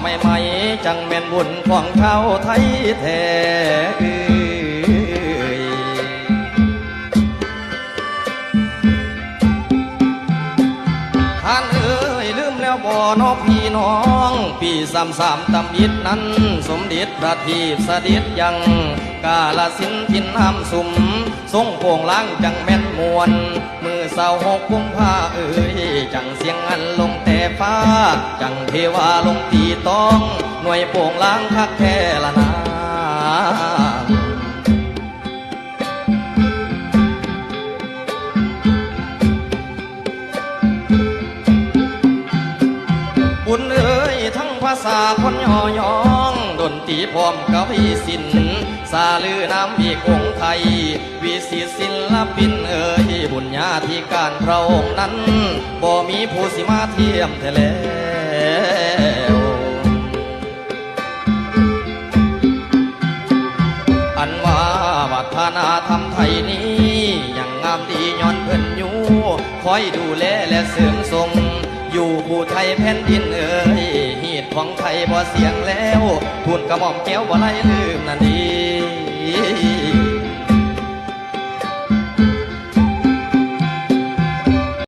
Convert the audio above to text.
ใหม่ๆจังแม่นบุญของชาวไทยแท้เอ้ยท่านเอ้ยลืมแล้วบ่นอพี่น้อง ปีสามสามตำอิดนั้น สมเด็จพระทีปสดิษยัง กาลสินทินน้ำสุมทรงโป่งล้างจังแม่นมวนมือเสาหกกุมภา ฟ้า จังเทวาลงตีต้อง หน่วยโป่งล้างคักแท้ละนาบุญเอ้ยทั้งภาษาคนย่อยอง ดนตรีพร้อมกวีสินสาลือน้ำอีกองไทย วิสิตศิลปินเอ้ยบุญญาธิการพระองค์นั้นบ่มีผู้สิมาเทียมแท้แล้วอันว่าวัฒนธรรมไทยนี้ยังงามดีย้อนเพิ่นอยู่คอยดูแลและเสริมทรงอยู่ผู้ไทยแผ่นดินเอ่ยฮีดของไทยบ่เสียงแล้วทูนกระหม่อมแก้วบ่ไล่ลืมนั่นดี